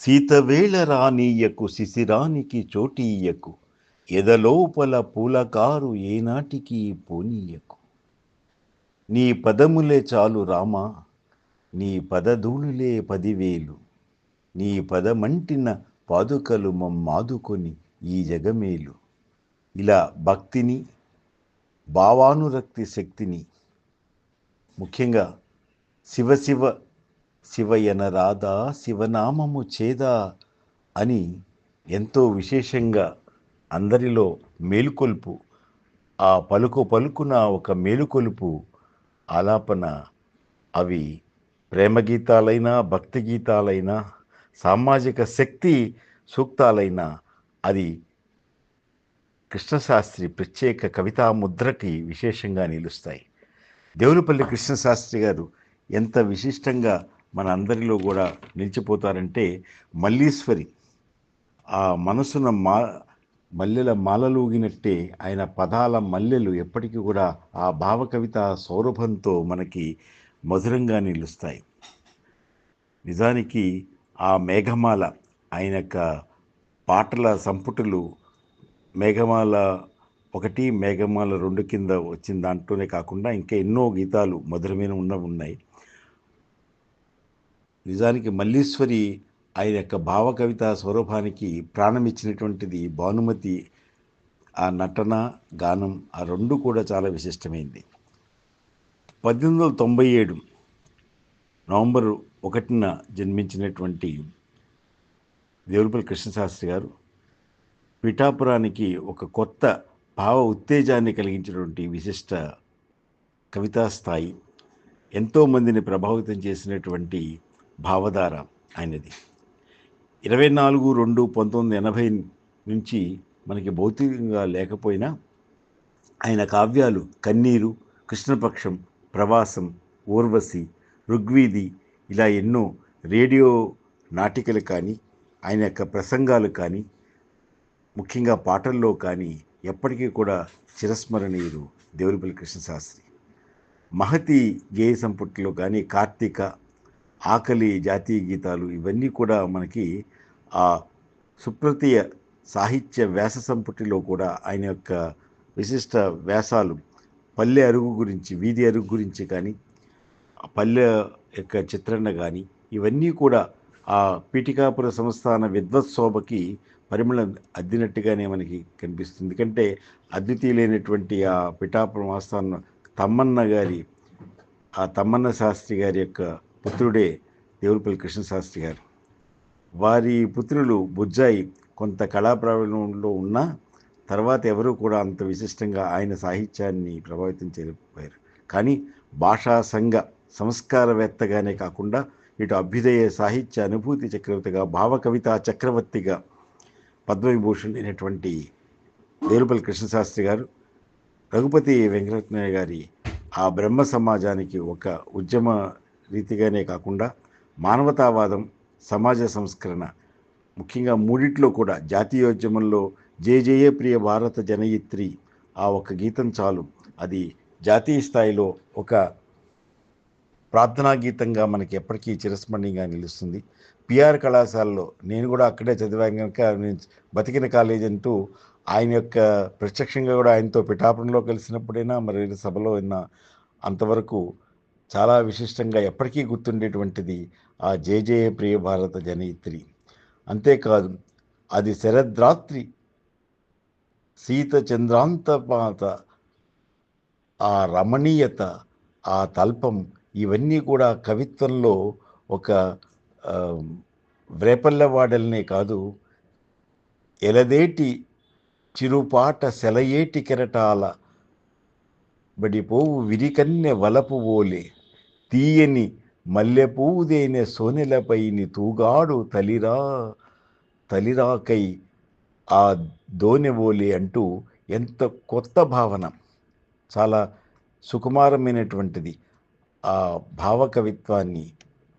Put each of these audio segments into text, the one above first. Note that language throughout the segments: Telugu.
సీతవేళ రానీయకు శిశిరానికి చోటీయకు ఎదలోపల పూలకారు ఏనాటికి పోనీయకు. నీ పదములే చాలు రామా నీ పదధూళులే పదివేలు నీ పదమంటిన పాదుకలు మమ్మాదుకొని ఈ జగమేలు. ఇలా భక్తిని భావానురక్తి శక్తిని ముఖ్యంగా శివ శివ శివయన రాధా శివనామము చేదా అని ఎంతో విశేషంగా అందరిలో మేలుకొల్పు ఆ పలుకు పలుకున ఒక మేలుకొలుపు ఆలాపన అవి ప్రేమ గీతాలైనా భక్తి గీతాలైనా సామాజిక శక్తి సూక్తాలైనా అది కృష్ణశాస్త్రి ప్రత్యేక కవితా ముద్రకి విశేషంగా నిలుస్తాయి. దేవులపల్లి కృష్ణశాస్త్రి గారు ఎంత విశిష్టంగా మన అందరిలో కూడా నిలిచిపోతారంటే మల్లీశ్వరి. ఆ మనసున మా మల్లెల మాలలూగినట్టే ఆయన పదాల మల్లెలు ఎప్పటికీ కూడా ఆ భావకవిత సౌరభంతో మనకి మధురంగా నిలుస్తాయి. నిజానికి ఆ మేఘమాల ఆయన యొక్క పాటల సంపుటులు మేఘమాల ఒకటి మేఘమాల రెండు కింద వచ్చిన దాంట్లోనే కాకుండా ఇంకా ఎన్నో గీతాలు మధురమైన ఉన్న ఉన్నాయి. నిజానికి మల్లీశ్వరి ఆయన యొక్క భావకవిత స్వరూపానికి ప్రాణం ఇచ్చినటువంటిది భానుమతి ఆ నటన గానం ఆ రెండు కూడా చాలా విశిష్టమైంది. పద్దెనిమిది వందల తొంభై ఏడు నవంబర్ ఒకటిన జన్మించినటువంటి దేవులపల్లి కృష్ణశాస్త్రి గారు పిఠాపురానికి ఒక కొత్త భావ ఉత్తేజాన్ని కలిగించినటువంటి విశిష్ట కవితా స్థాయి ఎంతోమందిని ప్రభావితం చేసినటువంటి భావధార ఆయనది. ఇరవై నాలుగు రెండు పంతొమ్మిది ఎనభై నుంచి మనకి భౌతికంగా లేకపోయినా ఆయన కావ్యాలు కన్నీరు కృష్ణపక్షం ప్రవాసం ఊర్వశి ఋగ్వీధి ఇలా ఎన్నో రేడియో నాటికలు కానీ ఆయన యొక్క ప్రసంగాలు కానీ ముఖ్యంగా పాటల్లో కానీ ఎప్పటికీ కూడా చిరస్మరణీయులు దేవులపల్లి కృష్ణశాస్త్రి. మహతి గేయ సంపుటిలో కానీ కార్తీక ఆకలి జాతీయ గీతాలు ఇవన్నీ కూడా మనకి ఆ సుప్రతీయ సాహిత్య వ్యాస సంపుటిలో కూడా ఆయన యొక్క విశిష్ట వ్యాసాలు పల్లె అరుగు గురించి వీధి అరుగు గురించి కానీ పల్లె యొక్క చిత్రణ కానీ ఇవన్నీ కూడా ఆ పీఠికాపుర సంస్థాన విద్వత్శోభకి పరిమళం అద్దినట్టుగానే మనకి కనిపిస్తుంది. ఎందుకంటే అద్వితీయులైనటువంటి ఆ పిఠాపురం ఆస్థానం తమ్మన్న గారి ఆ తమ్మన్న శాస్త్రి గారి యొక్క పుత్రుడే దేవులపల్లి కృష్ణశాస్త్రి గారు. వారి పుత్రులు బుజ్జాయి కొంత కళా ఉన్నా తర్వాత ఎవరూ కూడా అంత విశిష్టంగా ఆయన సాహిత్యాన్ని ప్రభావితం చేయలేకపోయారు. కానీ భాషా సంఘ సంస్కారవేత్తగానే కాకుండా ఇటు అభ్యుదయ సాహిత్య అనుభూతి చక్రవర్తిగా భావకవిత చక్రవర్తిగా పద్మవిభూషణ్ అయినటువంటి దేవులపల్లి కృష్ణశాస్త్రి గారు రఘుపతి వెంకటరత్నయ్య గారి ఆ బ్రహ్మ సమాజానికి ఒక ఉద్యమ రీతిగానే కాకుండా మానవతావాదం సమాజ సంస్కరణ ముఖ్యంగా మూడిట్లో కూడా జాతీయోద్యమంలో జే ప్రియ భారత జనయిత్రి ఆ ఒక గీతం చాలు. అది జాతీయ స్థాయిలో ఒక ప్రార్థనా గీతంగా మనకి ఎప్పటికీ చిరస్మరణీయంగా నిలుస్తుంది. పిఆర్ కళాశాలలో నేను కూడా అక్కడే చదివాను కనుక నేను బతికిన కాలేజ్ అంటూ ఆయన యొక్క ప్రత్యక్షంగా కూడా ఆయనతో పిఠాపురంలో కలిసినప్పుడైనా మరి సభలో అయినా అంతవరకు చాలా విశిష్టంగా ఎప్పటికీ గుర్తుండేటువంటిది ఆ జేజే ప్రియ భారత జనయిత్రి. అంతేకాదు అది శరద్రాత్రి సీత చంద్రాంతపాత ఆ రమణీయత ఆ తల్పం ఇవన్నీ కూడా కవిత్వంలో ఒక వ్రేపల్లెవాడల్నే కాదు ఎలదేటి చిరుపాట సెలయేటి కెరటాల బడిపోవు విరికన్నె వలపు ఓలే. తీయని మల్లెపూదేనె సోనెలపైని తూగాడు తలిరా తలిరాకై ఆ దోనెవోలి అంటూ ఎంత కొత్త భావన. చాలా సుకుమారమైనటువంటిది. ఆ భావ కవిత్వాన్ని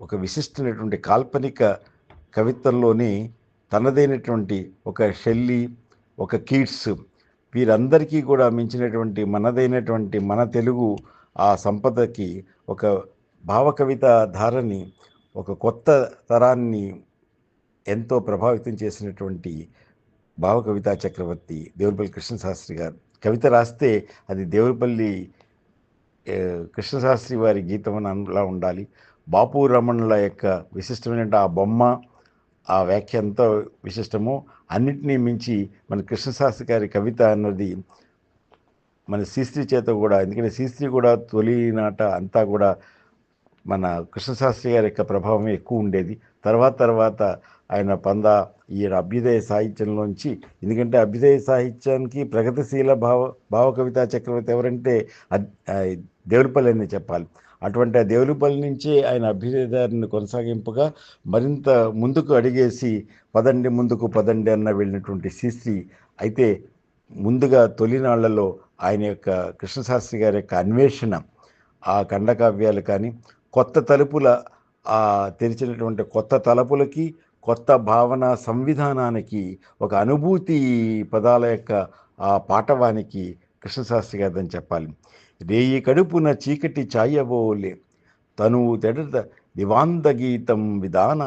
ఒక విశిష్టమైనటువంటి కాల్పనిక కవిత్వంలోనే తనదైనటువంటి ఒక షెల్లి ఒక కీట్స్ వీరందరికీ కూడా మించినటువంటి మనదైనటువంటి మన తెలుగు ఆ సంపదకి ఒక భావకవిత ధారని ఒక కొత్త తరాన్ని ఎంతో ప్రభావితం చేసినటువంటి భావకవిత చక్రవర్తి దేవులపల్లి కృష్ణశాస్త్రి గారు. కవిత రాస్తే అది దేవులపల్లి కృష్ణశాస్త్రి వారి గీతం అని అలా ఉండాలి. బాపు రమణుల యొక్క విశిష్టమైన ఆ బొమ్మ ఆ వ్యాఖ్య ఎంతో విశిష్టమో. అన్నిటినీ మించి మన కృష్ణశాస్త్రి గారి కవిత అన్నది మన శ్రీశ్రీ చేత కూడా ఎందుకంటే శ్రీశ్రీ కూడా తొలినాట అంతా కూడా మన కృష్ణశాస్త్రి గారి యొక్క ప్రభావం ఎక్కువ ఉండేది. తర్వాత తర్వాత ఆయన పంద ఈ అభ్యుదయ సాహిత్యంలోంచి ఎందుకంటే అభ్యుదయ సాహిత్యానికి ప్రగతిశీల భావ భావ కవితా చక్రవర్తి ఎవరంటే దేవులపల్లి అని చెప్పాలి. అటువంటి ఆ దేవులపల్లి నుంచే ఆయన అభ్యుదయదారిని కొనసాగింపుగా మరింత ముందుకు అడిగేసి పదండి ముందుకు పదండి అన్న వెళ్ళినటువంటి శ్రీశ్రీ అయితే ముందుగా తొలినాళ్ళలో ఆయన యొక్క కృష్ణశాస్త్రి గారి యొక్క అన్వేషణ ఆ ఖండకావ్యాలు కానీ కొత్త తలుపుల తెరిచినటువంటి కొత్త తలుపులకి కొత్త భావన సంవిధానానికి ఒక అనుభూతి పదాల యొక్క ఆ పాటవానికి కృష్ణశాస్త్రి గారిదని చెప్పాలి. రేయి కడుపున చీకటి చాయబోలే. తను తెడత దివాంద గీతం విధాన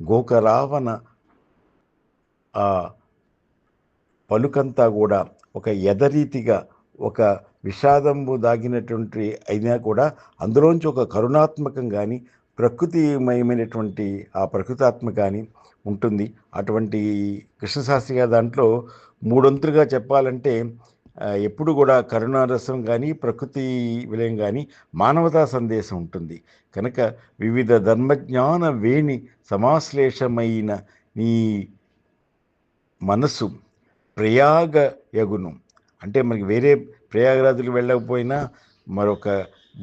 గోకరావన పలుకంతా కూడా ఒక ఎదరీతిగా ఒక విషాదంబు దాగినటువంటి అయినా కూడా అందులోంచి ఒక కరుణాత్మకం కానీ ప్రకృతిమయమైనటువంటి ఆ ప్రకృతాత్మక కానీ ఉంటుంది. అటువంటి కృష్ణశాస్త్రి గారి దాంట్లో మూడొంతులుగా చెప్పాలంటే ఎప్పుడు కూడా కరుణారసం కానీ ప్రకృతి విలయం కానీ మానవతా సందేశం ఉంటుంది. కనుక వివిధ ధర్మజ్ఞాన వేణి సమాశ్లేషమైన నీ మనసు ప్రయాగ యగును అంటే మనకి వేరే ప్రయాగరాజులు వెళ్ళకపోయినా మరొక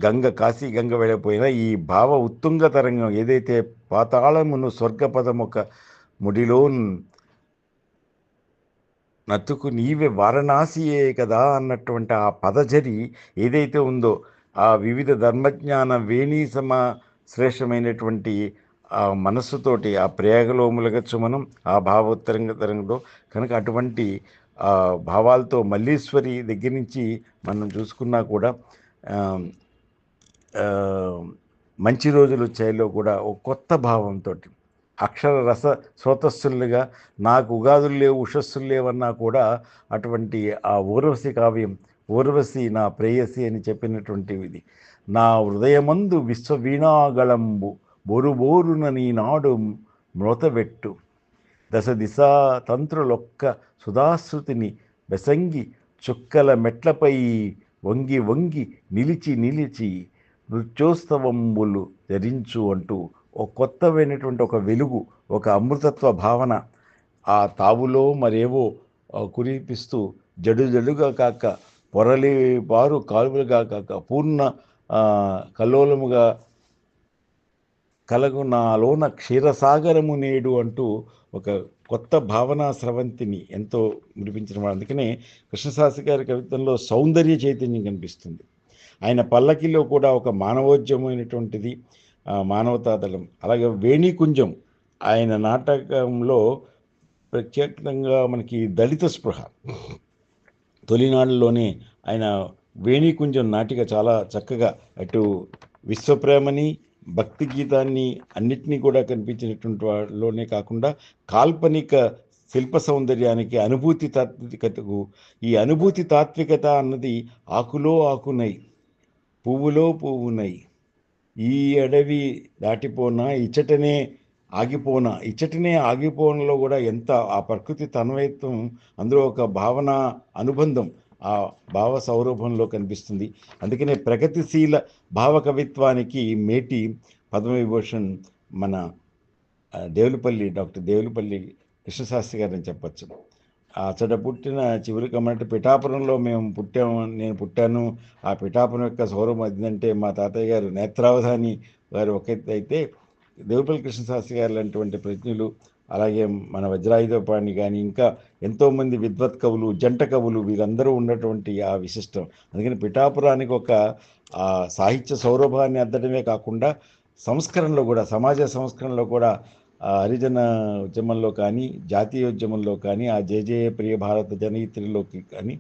గంగ కాశీ గంగ వెళ్ళకపోయినా ఈ భావ ఉత్తుంగ తరంగం ఏదైతే పాతాళమును స్వర్గపదం ఒక ముడిలో నతుకు నీవే వారణాసియే కదా అన్నటువంటి ఆ పదజరి ఏదైతే ఉందో ఆ వివిధ ధర్మజ్ఞాన వేణీ సమ శ్రేష్టమైనటువంటి ఆ మనస్సుతోటి ఆ ప్రయాగలోములగచ్చు మనం ఆ భావోత్తరంగ తరంగంలో కనుక అటువంటి భావాలతో మల్లీశ్వరి దగ్గర నుంచి మనం చూసుకున్నా కూడా మంచి రోజులు వచ్చాయిలో కూడా ఒక కొత్త భావంతో అక్షర రస స్రోతస్సులుగా నాకు ఉగాదులు లేవు ఉషస్సులు లేవన్నా కూడా అటువంటి ఆ ఊర్వశి కావ్యం ఊర్వశి నా ప్రేయసి అని చెప్పినటువంటి ఇది నా హృదయమందు విశ్వవీణాగళంబు బోరు బోరున నీనాడు మృతబెట్టు దశ దిశా తంత్రులొక్క సుధాశ్రుతిని బెసంగి చుక్కల మెట్లపై వంగి వంగి నిలిచి నిలిచి నృత్యోత్సవంబులు ధరించు అంటూ ఒక కొత్తమైనటువంటి ఒక వెలుగు ఒక అమృతత్వ భావన ఆ తావులో మరేవో కురిపిస్తూ జడు జడుగా కాక పొరలి బారు కాలువలుగా కాక పూర్ణ కల్లోలముగా కలగు నాలోన క్షీరసాగరము నేడు అంటూ ఒక కొత్త భావనా స్రవంతిని ఎంతో ముడిపించిన వాడు. అందుకనే కృష్ణశాస్త్రి గారి కవిత్వంలో సౌందర్య చైతన్యం కనిపిస్తుంది. ఆయన పల్లకిలో కూడా ఒక మానవోద్యమైనటువంటిది మానవతాదళం అలాగే వేణికుంజం ఆయన నాటకంలో ప్రత్యేకంగా మనకి దళిత స్పృహ. తొలినాళ్ళలోనే ఆయన వేణికుంజం నాటిక చాలా చక్కగా అటు విశ్వప్రేమని భక్తి గీతాన్ని అన్నిటినీ కూడా కనిపించినటువంటి వాళ్ళలోనే కాకుండా కాల్పనిక శిల్ప సౌందర్యానికి అనుభూతి తాత్వికతకు ఈ అనుభూతి తాత్వికత అన్నది ఆకులో ఆకునై పువ్వులో పువ్వునై ఈ అడవి దాటిపోనా ఇచ్చటనే ఆగిపోనా ఇచ్చటనే ఆగిపోవడంలో కూడా ఎంత ఆ ప్రకృతి తన్వయత్వం అందులో ఒక భావన అనుబంధం ఆ భావ సౌరభంలో కనిపిస్తుంది. అందుకనే ప్రగతిశీల భావ కవిత్వానికి మేటి పద్మవిభూషణ్ మన దేవులపల్లి డాక్టర్ దేవులపల్లి కృష్ణశాస్త్రి గారని చెప్పచ్చు. అతడ పుట్టిన చివరి కమ్మటి పిఠాపురంలో మేము పుట్టాము నేను పుట్టాను. ఆ పిఠాపురం యొక్క సౌరభం అదిందంటే మా తాతయ్య గారు నేత్రావధాని గారు ఒక అయితే దేవుపల్లి కృష్ణశాస్త్రి గారు లాంటివంటి ప్రజ్ఞులు అలాగే మన వజ్రాయుధపాణి కానీ ఇంకా ఎంతోమంది విద్వత్ కవులు జంట కవులు వీరందరూ ఉన్నటువంటి ఆ విశిష్టం. అందుకని పిఠాపురానికి ఒక ఆ సాహిత్య సౌరభాన్ని అద్దడమే కాకుండా సంస్కరణలో కూడా సమాజ సంస్కరణలో కూడా హరిజన ఉద్యమంలో కానీ జాతీయ ఉద్యమంలో కానీ ఆ జేజే ప్రియ భారత జనయిత్రిలోకి కానీ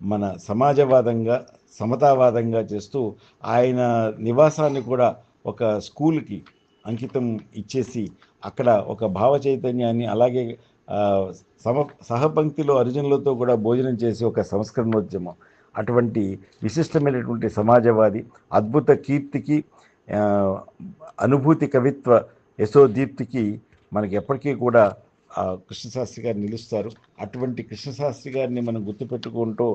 మన సమాజవాదంగా సమతావాదంగా చేస్తూ ఆయన నివాసాన్ని కూడా ఒక స్కూల్కి అంకితం ఇచ్చేసి అక్కడ ఒక భావ చైతన్యాన్ని అలాగే సమ సహపంక్తిలో అర్జునులతో కూడా భోజనం చేసి ఒక సంస్కరణోద్యమం. అటువంటి విశిష్టమైనటువంటి సమాజవాది అద్భుత కీర్తికి అనుభూతి కవిత్వ యశోదీప్తికి మనకి ఎప్పటికీ కూడా కృష్ణశాస్త్రి గారు నిలుస్తారు. అటువంటి కృష్ణశాస్త్రి గారిని మనం గుర్తుపెట్టుకుంటూ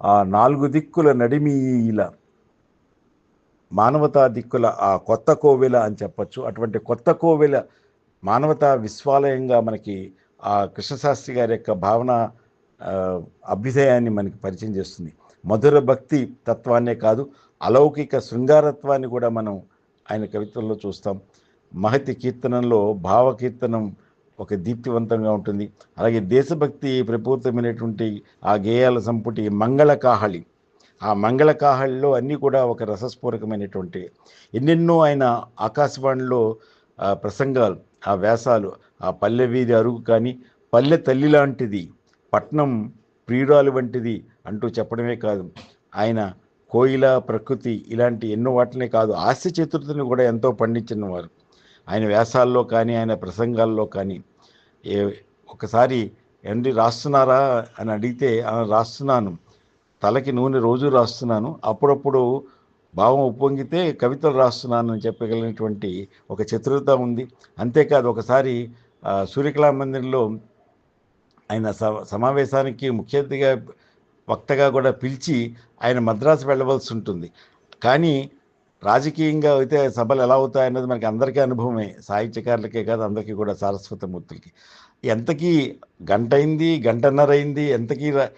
ఆ నాలుగు దిక్కుల నడిమీల మానవతా దిక్కుల ఆ కొత్త కోవెల అని చెప్పొచ్చు. అటువంటి కొత్త కోవెల మానవతా విశ్వాలయంగా మనకి ఆ కృష్ణశాస్త్రి గారి యొక్క భావన అభ్యుదయాన్ని మనకి పరిచయం చేస్తుంది. మధుర భక్తి తత్వాన్నే కాదు అలౌకిక శృంగారత్వాన్ని కూడా మనం ఆయన కవిత్వంలో చూస్తాం. మహతి కీర్తనంలో భావకీర్తనం ఒక దీప్తివంతంగా ఉంటుంది. అలాగే దేశభక్తి ప్రపూరితమైనటువంటి ఆ గేయాల సంపుటి మంగళ కాహళి ఆ మంగళ కాహళిలో అన్నీ కూడా ఒక రసస్ఫూరకమైనటువంటి ఎన్నెన్నో ఆయన ఆకాశవాణిలో ఆ ప్రసంగాలు ఆ వ్యాసాలు ఆ పల్లె వీధి అరుగు కానీ పల్లె తల్లి లాంటిది పట్నం ప్రియురాలు వంటిది అంటూ చెప్పడమే కాదు. ఆయన కోయిల ప్రకృతి ఇలాంటి ఎన్నో వాటినే కాదు హాస్య చతుర్థిని కూడా ఎంతో పండించిన వారు ఆయన వ్యాసాల్లో కానీ ఆయన ప్రసంగాల్లో కానీ ఏ ఒకసారి ఎండి రాస్తున్నారా? అని అడిగితే రాస్తున్నాను. తలకి నూనె రోజు రాస్తున్నాను. అప్పుడప్పుడు భావం ఉప్పొంగితే కవితలు రాస్తున్నాను చెప్పగలిగినటువంటి ఒక చతురత ఉంది. అంతేకాదు ఒకసారి సూర్యకళా మందిర్లో ఆయన స- సమావేశానికి ముఖ్య అతిథిగా వక్తగా కూడా పిలిచి ఆయన మద్రాసు వెళ్ళవలసి ఉంటుంది. కానీ రాజకీయంగా అయితే సభలు ఎలా అవుతాయన్నది మనకి అందరికీ అనుభవమే. సాహిత్యకారులకే కాదు అందరికీ కూడా సారస్వత మూర్తులకి ఎంతకీ గంట అయింది గంటన్నర అయింది ఎంతకీ ర-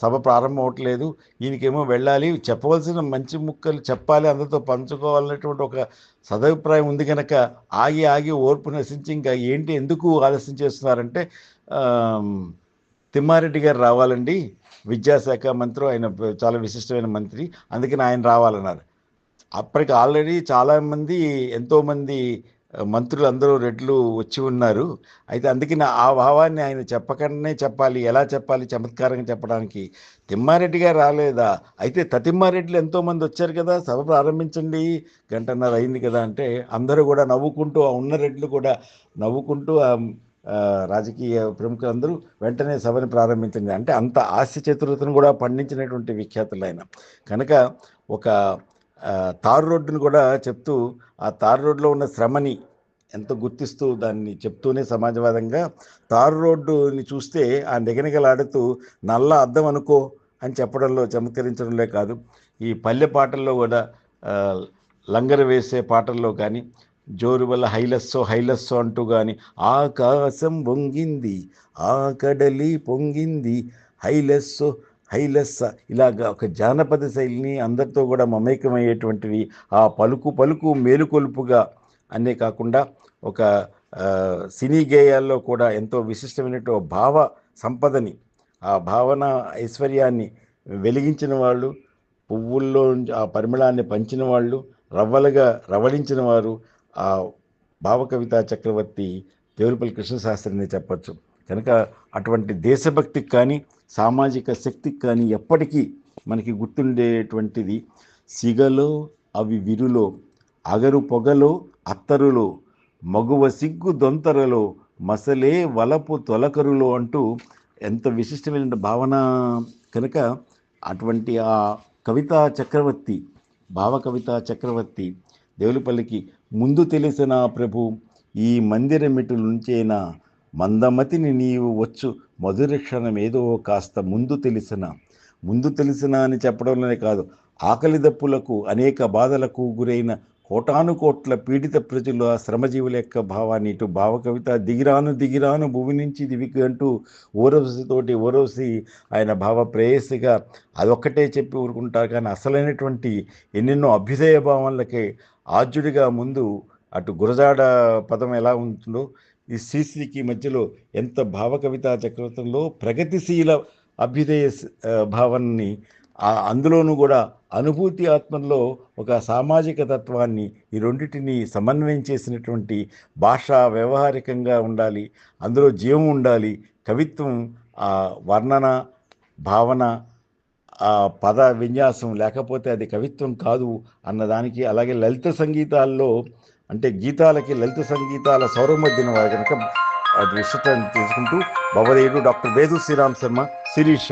సభ ప్రారంభం అవ్వట్లేదు. ఈయనకేమో వెళ్ళాలి. చెప్పవలసిన మంచి ముక్కలు చెప్పాలి. అందరితో పంచుకోవాలనేటువంటి ఒక సదభిప్రాయం ఉంది కనుక ఆగి ఆగి ఓర్పు నశించి ఇంకా ఏంటి ఎందుకు ఆలస్యం చేస్తున్నారంటే తిమ్మారెడ్డి గారు రావాలండి. విద్యాశాఖ మంత్రి ఆయన చాలా విశిష్టమైన మంత్రి. అందుకని ఆయన రావాలన్నారు. అప్పటికి ఆల్రెడీ చాలామంది ఎంతోమంది మంత్రులు అందరూ రెడ్లు వచ్చి ఉన్నారు. అయితే అందుకని ఆ భావాన్ని ఆయన చెప్పకనే చెప్పాలి. ఎలా చెప్పాలి? చమత్కారంగా చెప్పడానికి. తిమ్మారెడ్డి గారు రాలేదా? అయితే తతిమ్మారెడ్డిలు ఎంతోమంది వచ్చారు కదా సభ ప్రారంభించండి గంటన్నర అయింది కదా అంటే అందరూ కూడా నవ్వుకుంటూ ఆ ఉన్న రెడ్లు కూడా నవ్వుకుంటూ ఆ రాజకీయ ప్రముఖులందరూ వెంటనే సభని ప్రారంభించింది అంటే అంత ఆస్తి చతురతను కూడా పండించినటువంటి విఖ్యాతులు ఆయన. కనుక ఒక తారు రోడ్డును కూడా చెప్తూ ఆ తారు రోడ్లో ఉన్న శ్రమని ఎంతో గుర్తిస్తూ దాన్ని చెప్తూనే సమాజవాదంగా తారు రోడ్డుని చూస్తే ఆ నిగనిగలాడుతూ నల్ల అద్దం అనుకో అని చెప్పడంలో చమత్కరించడంలో కాదు. ఈ పల్లె పాటల్లో కూడా లంగరు లంగర వేసే పాటల్లో కానీ జోరు వల్ల హైలస్సో హైలస్సో అంటూ కానీ ఆకాశం పొంగింది ఆ కడలి పొంగింది హైలస్సో హైలెస్ ఇలాగా ఒక జానపద శైలిని అందరితో కూడా మమేకమయ్యేటువంటివి ఆ పలుకు పలుకు మేలుకొలుపుగా అనే కాకుండా ఒక సినీ గేయాల్లో కూడా ఎంతో విశిష్టమైనటువంటి భావ సంపదని ఆ భావన ఐశ్వర్యాన్ని వెలిగించిన వాళ్ళు పువ్వుల్లో ఆ పరిమళాన్ని పంచిన వాళ్ళు రవ్వలుగా రవళించిన వారు ఆ భావకవిత చక్రవర్తి దేవులపల్లి కృష్ణశాస్త్రిని చెప్పచ్చు. కనుక అటువంటి దేశభక్తికి కానీ సామాజిక శక్తికి కానీ ఎప్పటికీ మనకి గుర్తుండేటువంటిది సిగలో అవి విరులో అగరు పొగలో అత్తరులో మగువ సిగ్గు దొంతరలో మసలే వలపు తొలకరులో అంటూ ఎంత విశిష్టమైన భావన కనుక అటువంటి ఆ కవితా చక్రవర్తి భావ కవితా చక్రవర్తి దేవులపల్లికి ముందు తెలిసిన ప్రభు ఈ మందిరమిటు నుంచేనా మందమతిని నీవు వచ్చు మధుర ఏదో కాస్త ముందు తెలిసిన ముందు తెలిసిన అని చెప్పడంలోనే కాదు ఆకలి దప్పులకు అనేక బాధలకు గురైన కోటాను కోట్ల పీడిత ప్రజలు ఆ శ్రమజీవుల యొక్క భావాన్ని ఇటు భావకవిత దిగిరాను దిగిరాను భూమి నుంచి దివికి అంటూ ఓరవసితోటి ఓరవసి ఆయన భావ ప్రేయసిగా అదొక్కటే చెప్పి ఊరుకుంటారు. కానీ అసలైనటువంటి ఎన్నెన్నో అభ్యుదయ భావనలకే ఆద్యుడిగా ముందు అటు గురజాడ పదం ఎలా ఉంటుందో ఈ శ్రీశ్రీకి మధ్యలో ఎంత భావకవితా చక్రవర్తంలో ప్రగతిశీల అభ్యుదయ భావాన్ని అందులోనూ కూడా అనుభూతి ఆత్మల్లో ఒక సామాజిక తత్వాన్ని ఈ రెండింటిని సమన్వయం చేసినటువంటి భాష వ్యవహారికంగా ఉండాలి అందులో జీవం ఉండాలి కవిత్వం ఆ వర్ణన భావన ఆ పద విన్యాసం లేకపోతే అది కవిత్వం కాదు అన్నదానికి అలాగే లలిత సంగీతాల్లో అంటే గీతాలకి లలిత సంగీతాల సౌరమధ్యన వారు కనుక అది విశిష్టం తీసుకుంటూ భవదేయుడు డాక్టర్ వేదు శ్రీరామ్ శర్మ శిరీష.